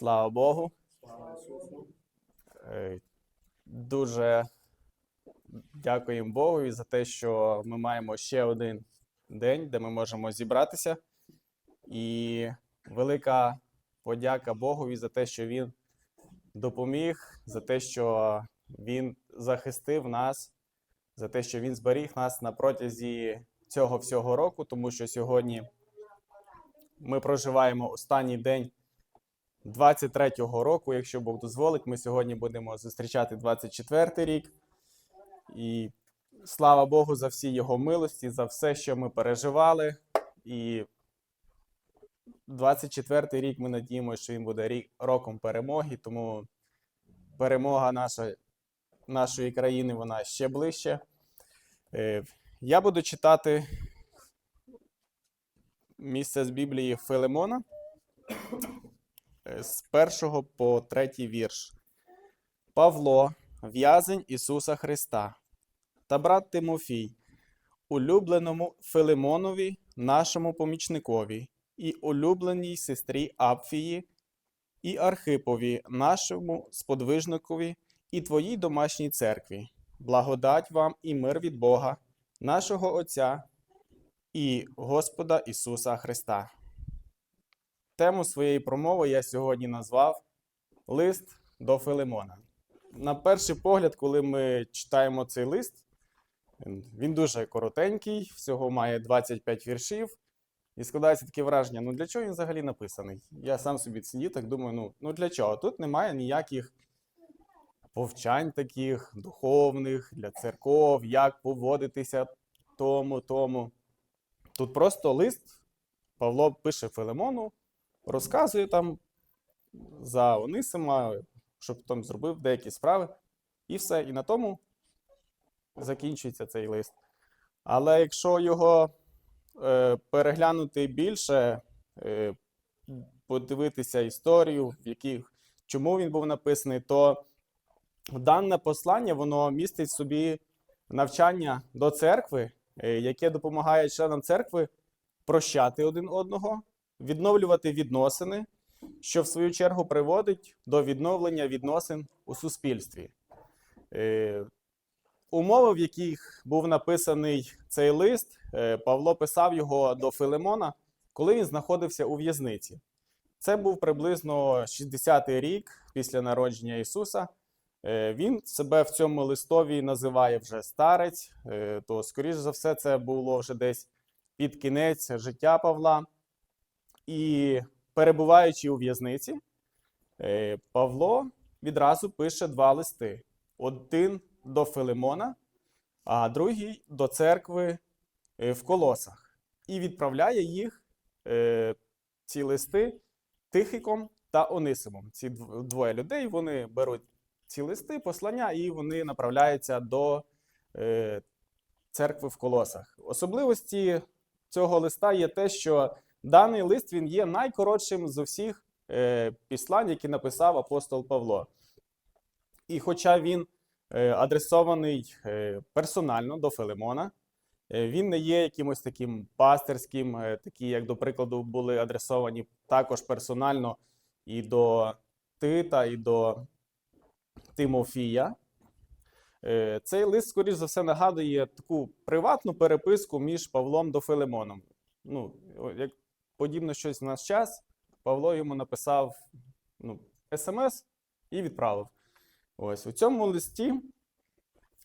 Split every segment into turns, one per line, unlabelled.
Слава Богу. Е, Дуже дякуємо Богу за те, що ми маємо ще один день, де ми можемо зібратися. І велика подяка Богові за те, що Він допоміг, за те, що Він захистив нас, за те, що Він зберіг нас на протязі цього всього року, тому що сьогодні ми проживаємо останній день 23-го року, якщо Бог дозволить, ми сьогодні будемо зустрічати 24-й рік. І слава Богу за всі його милості, за все, що ми переживали. І 24-й рік ми надіємося, що він буде рік, роком перемоги, тому перемога наша, нашої країни вона ще ближче. Е, Я буду читати місце з Біблії Филимона з першого по третій вірш. Павло, в'язень Ісуса Христа, та брат Тимофій, улюбленому Филимонові, нашому помічникові, і улюбленій сестрі Апфії, і Архипові, нашому сподвижникові, і твоїй домашній церкві. Благодать вам і мир від Бога, нашого Отця і Господа Ісуса Христа. Тему своєї промови я сьогодні назвав Лист до Филимона. На перший погляд, коли ми читаємо цей лист, він дуже коротенький, всього має 25 віршів. І складається таке враження: ну для чого він взагалі написаний? Я сам собі сидів, так думаю, ну, ну для чого? Тут немає ніяких повчань таких духовних для церков, як поводитися тому, тому. Тут просто лист Павло пише Филимону, розказує там за Онисима, щоб там зробив деякі справи, і все. І на тому закінчується цей лист. Але якщо його е, переглянути більше, е, подивитися історію, в яких, чому він був написаний, то дане послання воно містить собі навчання до церкви, е, яке допомагає членам церкви прощати один одного, відновлювати відносини, що в свою чергу приводить до відновлення відносин у суспільстві. Е, Умови, в яких був написаний цей лист, е, Павло писав його до Филимона, коли він знаходився у в'язниці. Це був приблизно 60-й рік після народження Ісуса. Е, Він себе в цьому листові називає вже старець, то, скоріш за все, це було вже десь під кінець життя Павла. І перебуваючи у в'язниці, е, Павло відразу пише два листи: один до Филимона, а другий до церкви е, в Колосах. І відправляє їх, е, ці листи, Тихиком та Онисимом. Ці двоє людей вони беруть ці листи, послання, і вони направляються до церкви в Колосах. Особливості цього листа є те, що даний лист він є найкоротшим з усіх е, післань, які написав апостол Павло. І хоча він е, адресований е, персонально до Филимона, е, він не є якимось таким пастирським, е, такі, як, до прикладу, були адресовані також персонально і до Тита, і до Тимофія. Е, Цей лист, скоріш за все, нагадує таку приватну переписку між Павлом до Филимоном. Ну, як подібно щось в наш час, Павло йому написав ну, смс і відправив. Ось у цьому листі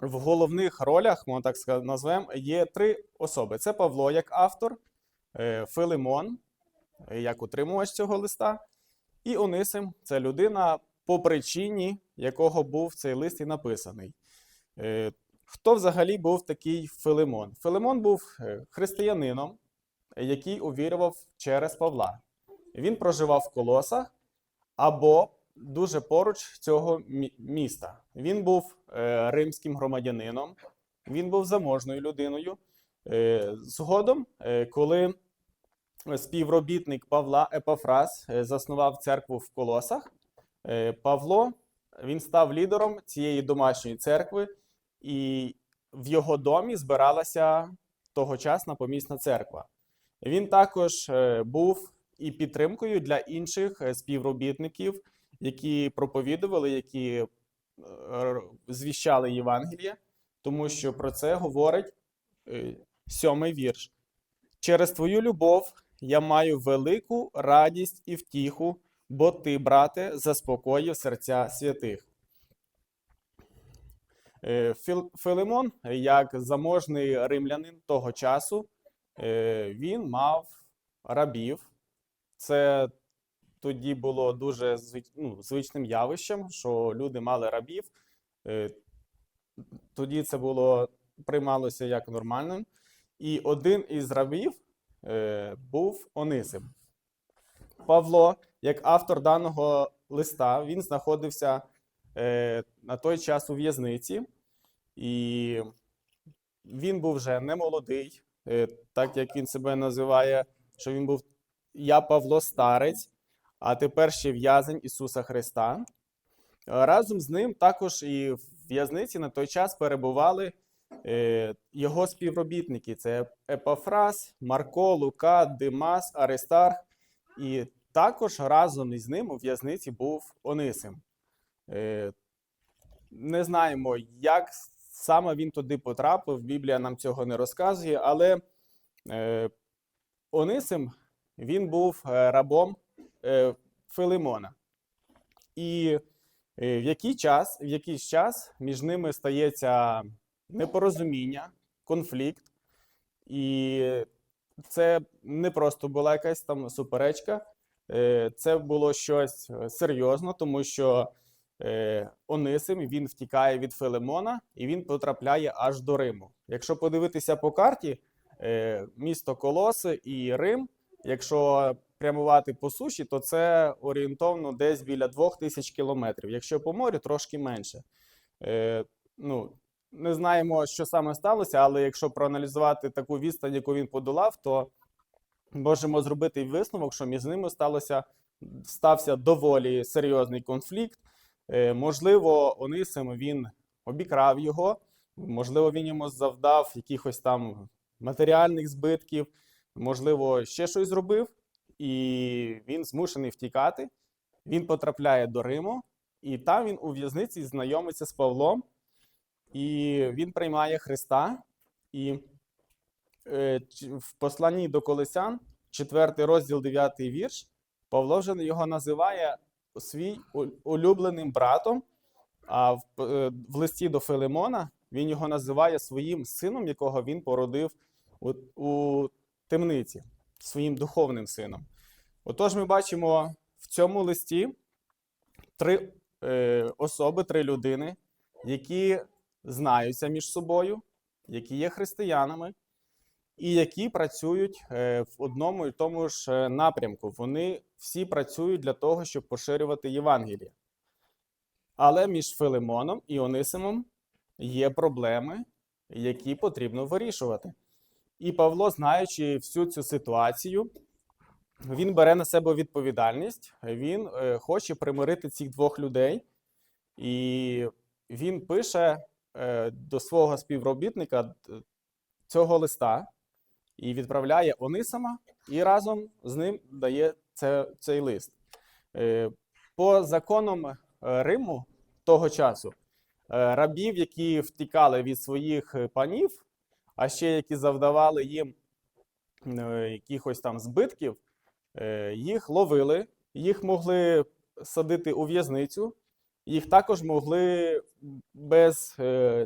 в головних ролях, можна так назвемо, є три особи: це Павло як автор, е, Филимон як утримувач цього листа, і Онисим це людина, по причині якого був цей лист і написаний. Е, Хто взагалі був такий Филимон? Филимон був е, християнином, який увірував через Павла. Він проживав в колосах або дуже поруч цього міста. Він був е, римським громадянином, він був заможною людиною. Е, Згодом, е, коли співробітник Павла Епафрас е, заснував церкву в колосах, Павло він став лідером цієї домашньої церкви, і в його домі збиралася тогочасна помісна церква. Він також е, був і підтримкою для інших е, співробітників, які проповідували, які е, звіщали Євангеліє, тому що про це говорить сьомий вірш. Через твою любов я маю велику радість і втіху, бо ти, брате, заспокоїв серця святих. Філ- Филимон, як заможний римлянин того часу, він мав рабів. Це тоді було дуже ну, звичним явищем, що люди мали рабів. Е, Тоді це було приймалося як нормальним. І один із рабів е, був Онисим. Павло, як автор даного листа, він знаходився е, на той час у в'язниці, і він був вже не молодий, е, так як він себе називає, що він був я Павло Старець, а тепер ще в'язень Ісуса Христа. Е, Разом з ним також і в в'язниці на той час перебували е, його співробітники: це Епафрас, Марко, Лука, Димас, Аристарх. І також разом із ним у в'язниці був Онисим. Е, Не знаємо, як саме він туди потрапив. Біблія нам цього не розказує, але е, Онисим він був е, рабом е, Филимона. І в який час, в якийсь час між ними стається непорозуміння, конфлікт, і це не просто була якась там суперечка, це було щось серйозно, тому що Онисим він втікає від Филимона і він потрапляє аж до Риму. Якщо подивитися по карті, е, місто Колоси і Рим, якщо прямувати по суші, то це орієнтовно десь біля 2000 кілометрів. Якщо по морю, трошки менше. Е, ну, не знаємо, що саме сталося, але якщо проаналізувати таку відстань, яку він подолав, то можемо зробити висновок, що між ними сталося, стався доволі серйозний конфлікт. Е, можливо, Онисим він обікрав його, можливо, він йому завдав якихось там матеріальних збитків, можливо, ще щось зробив, і він змушений втікати. Він потрапляє до Риму, і там він у в'язниці знайомиться з Павлом. І він приймає Христа. І е, в посланні до Колесян, 4 розділ, 9 вірш, Павло вже його називає свій улюбленим братом. А в, е, в листі до Филимона він його називає своїм сином, якого він породив у, у темниці, своїм духовним сином. Отож, ми бачимо в цьому листі три е, особи, три людини, які знаються між собою, які є християнами, і які працюють е, в одному і тому ж е, напрямку. Вони всі працюють для того, щоб поширювати Євангеліє. Але між Филимоном і Онисимом є проблеми, які потрібно вирішувати. І Павло, знаючи всю цю ситуацію, він бере на себе відповідальність, він е, хоче примирити цих двох людей, і він пише до свого співробітника цього листа і відправляє Онисима, і разом з ним дає це, цей лист. Е, По законам е, Риму того часу, е, рабів, які втікали від своїх панів, а ще які завдавали їм якихось там збитків, їх ловили, їх могли садити у в'язницю, їх також могли без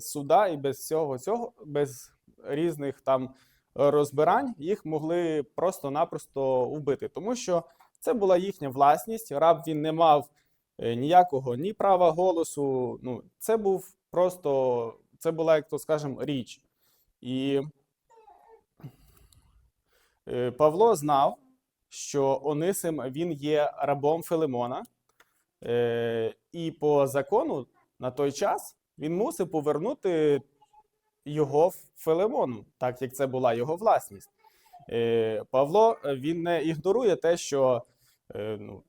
суда і без всього цього, без різних там розбирань, їх могли просто-напросто вбити, тому що це була їхня власність. Раб він не мав е, ніякого ні права голосу. Ну, це був просто, це була, як то скажемо, річ. І е, Павло знав, що Онисим він є рабом Филимона, е, і по закону на той час він мусив повернути його Филимону, так як це була його власність. Е, Павло е, він не ігнорує те, що е, ну,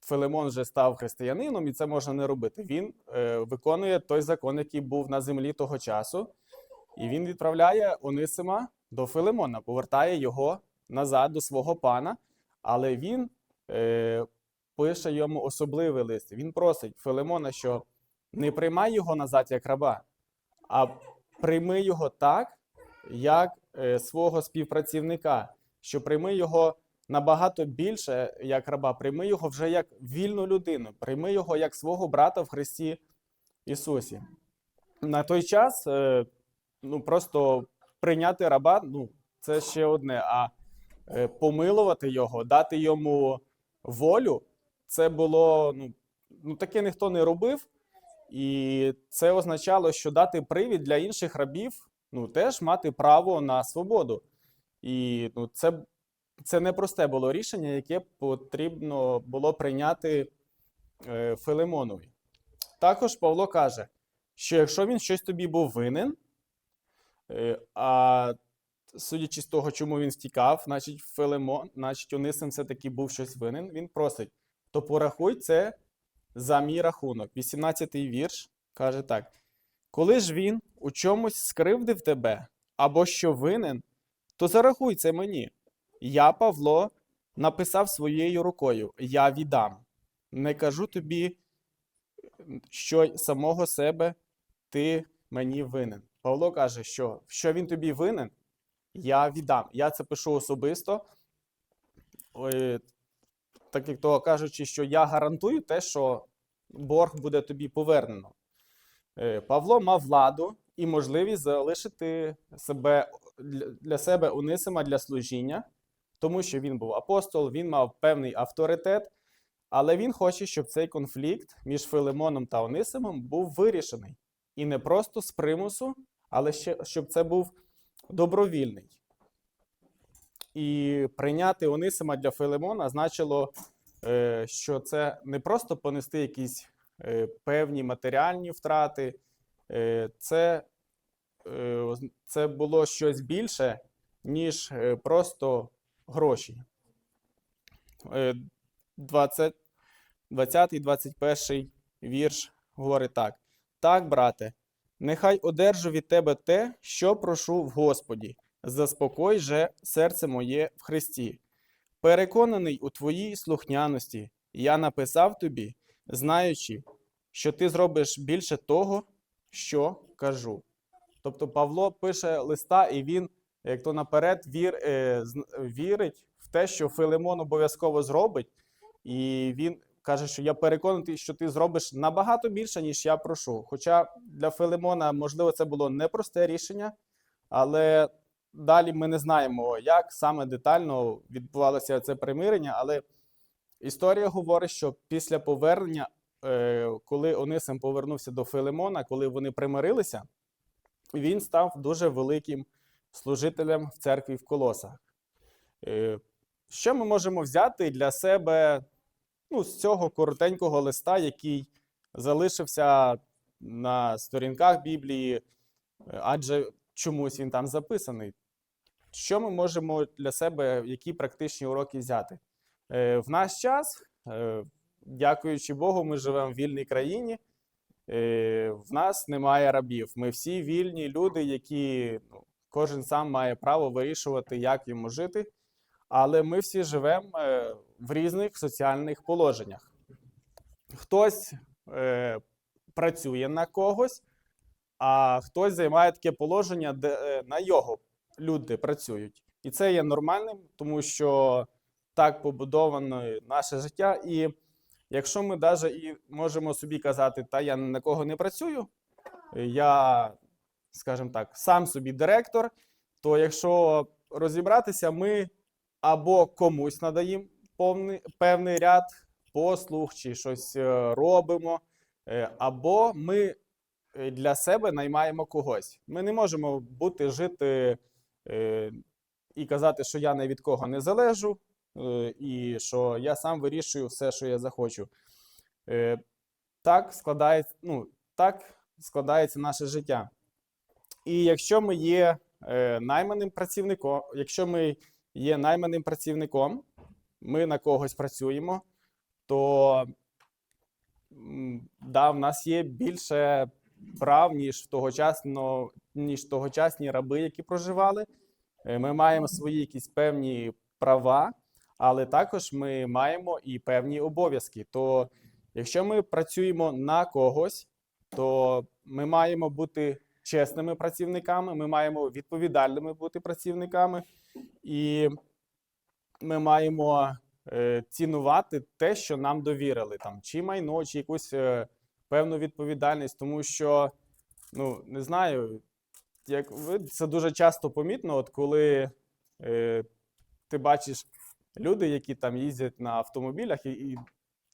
Филимон вже став християнином, і це можна не робити. Він виконує той закон, який був на землі того часу, і він відправляє Онисима до Филимона, повертає його назад до свого пана. Але він е, пише йому особливий лист. Він просить Филимона, що не приймай його назад як раба, а прийми його так, як е, свого співпрацівника, що прийми його набагато більше як раба, прийми його вже як вільну людину, прийми його як свого брата в Христі Ісусі. На той час е, ну, просто прийняти раба, ну, це ще одне. А е, помилувати його, дати йому волю, це було, ну, ну таке ніхто не робив. І це означало, що дати привід для інших рабів, ну, теж мати право на свободу. І ну, це, це непросте було рішення, яке потрібно було прийняти е, Филимонові. Також Павло каже, що якщо він щось тобі був винен, е, а судячи з того, чому він стікав, значить Филимон, значить Онисим все-таки був щось винен, він просить, то порахуй це за мій рахунок. 18-й вірш каже так: Коли ж він у чомусь скривдив тебе, або що винен, то зарахуй це мені. Я, Павло, написав своєю рукою: Я віддам. Не кажу тобі, що самого себе ти мені винен. Павло каже, що що він тобі винен, я віддам. Я це пишу особисто. Так як того кажучи, що я гарантую те, що борг буде тобі повернено. Е, Павло мав владу і можливість залишити себе для- себе Онисима для служіння, тому що він був апостол, він мав певний авторитет, але він хоче, щоб цей конфлікт між Филимоном та Онисимом був вирішений. І не просто з примусу, але ще щоб це був добровільний. І прийняти Онисима для Филимона значило, е, що це не просто понести якісь е, певні матеріальні втрати, е, це, це було щось більше, ніж просто гроші. Е, 20, 20 21 вірш говорить так: Так, брате, нехай одержу від тебе те, що прошу в Господі. Заспокой же серце моє в Христі. Переконаний у твоїй слухняності, я написав тобі, знаючи, що ти зробиш більше того, що кажу. Тобто Павло пише листа, і він, як то наперед, вір, е, вірить в те, що Филимон обов'язково зробить, і він каже, що я переконаний, що ти зробиш набагато більше, ніж я прошу. Хоча для Филимона, можливо, це було непросте рішення, але далі ми не знаємо, як саме детально відбувалося це примирення. Але історія говорить, що після повернення, е, коли Онисим повернувся до Филимона, коли вони примирилися, він став дуже великим служителем в церкві в Колосах. Е, Що ми можемо взяти для себе ну, з цього коротенького листа, який залишився на сторінках Біблії, е, адже чомусь він там записаний. Що ми можемо для себе, які практичні уроки взяти? Е, В наш час, е, дякуючи Богу, ми живемо в вільній країні. Е, В нас немає рабів. Ми всі вільні люди, які ну, кожен сам має право вирішувати, як йому жити. Але ми всі живемо в різних соціальних положеннях. Хтось е, працює на когось, а хтось займає таке положення, де на його люди працюють. І це є нормальним, тому що так побудовано наше життя. І якщо ми навіть і можемо собі казати, та я на кого не працюю, я, скажімо так, сам собі директор, то якщо розібратися, ми або комусь надаємо повний, певний ряд послуг чи щось е, робимо, е, або ми для себе наймаємо когось. Ми не можемо бути жити і казати, що я ні від кого не залежу, е, і що я сам вирішую все, що я захочу. Е, Так складається, ну, так складається наше життя. І якщо ми є е, найманим працівником, якщо ми є найманим працівником, ми на когось працюємо, то да, в нас є більше прав, ніж тогочасно, ніж тогочасні раби, які проживали. Е, Ми маємо свої якісь певні права, але також ми маємо і певні обов'язки. То якщо ми працюємо на когось, то ми маємо бути чесними працівниками, ми маємо відповідальними бути працівниками, і ми маємо е, цінувати те, що нам довірили, там, чи майно, чи якусь е, певну відповідальність, тому що, ну, не знаю, як ви це дуже часто помітно, от коли е, ти бачиш люди, які там їздять на автомобілях, і, і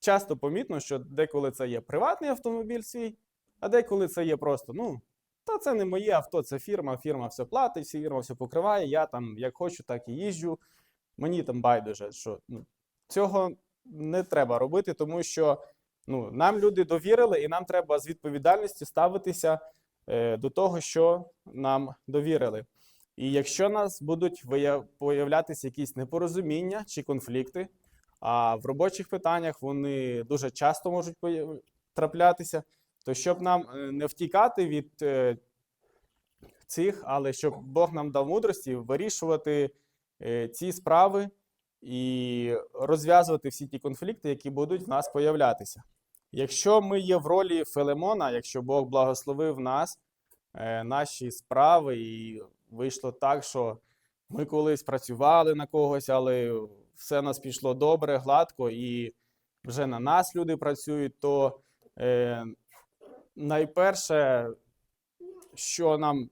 часто помітно, що деколи це є приватний автомобіль свій, а деколи це є просто, ну, та це не моє авто, це фірма, фірма все платить, фірма все покриває, я там як хочу, так і їжджу. Мені там байдуже, що ну, цього не треба робити, тому що ну, нам люди довірили, і нам треба з відповідальністю ставитися е, до того, що нам довірили. І якщо нас будуть появлятися якісь непорозуміння чи конфлікти, а в робочих питаннях вони дуже часто можуть траплятися, то щоб нам е, не втікати від е, цих, але щоб Бог нам дав мудрості вирішувати е, ці справи і розв'язувати всі ті конфлікти, які будуть в нас появлятися. Якщо ми є в ролі Филимона, якщо Бог благословив нас, е, наші справи, і вийшло так, що ми колись працювали на когось, але все нас пішло добре, гладко, і вже на нас люди працюють, то е, найперше, що нам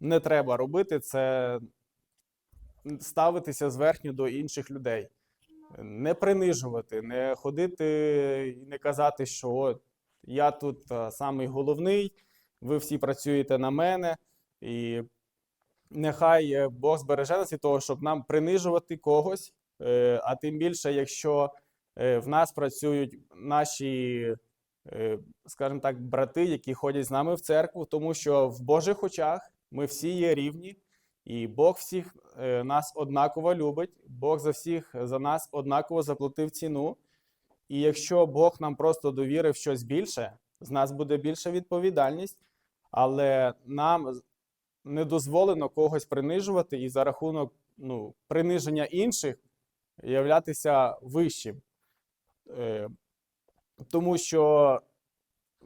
не треба робити, це ставитися зверхньо до інших людей. Не принижувати, не ходити і не казати, що от я тут самий головний, ви всі працюєте на мене, і нехай е, Бог збереже нас від того, щоб нам принижувати когось, е, а тим більше, якщо е, в нас працюють наші, скажімо так, брати, які ходять з нами в церкву, тому що в Божих очах ми всі є рівні, і Бог всіх е, нас однаково любить, Бог за всіх за нас однаково заплатив ціну. І якщо Бог нам просто довірив щось більше, з нас буде більша відповідальність, але нам не дозволено когось принижувати і за рахунок ну, приниження інших являтися вищим. Е, тому що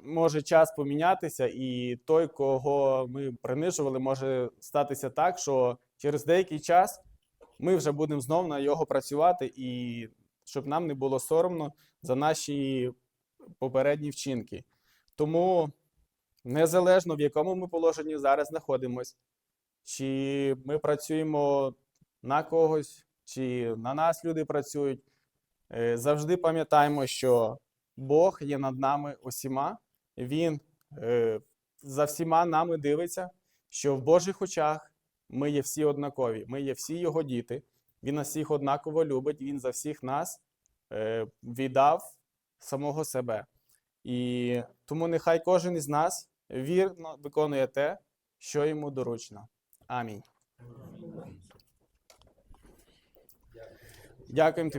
може час помінятися, і той, кого ми принижували, може статися так, що через деякий час ми вже будемо знов на його працювати, і щоб нам не було соромно за наші попередні вчинки. Тому незалежно в якому ми положенні зараз знаходимось, чи ми працюємо на когось, чи на нас люди працюють, е, завжди пам'ятаємо, що Бог є над нами усіма, Він е, за всіма нами дивиться, що в Божих очах ми є всі однакові, ми є всі Його діти. Він нас всіх однаково любить, Він за всіх нас е, віддав самого себе. І тому нехай кожен із нас вірно виконує те, що йому доручено. Амінь. Дякуємо тобі.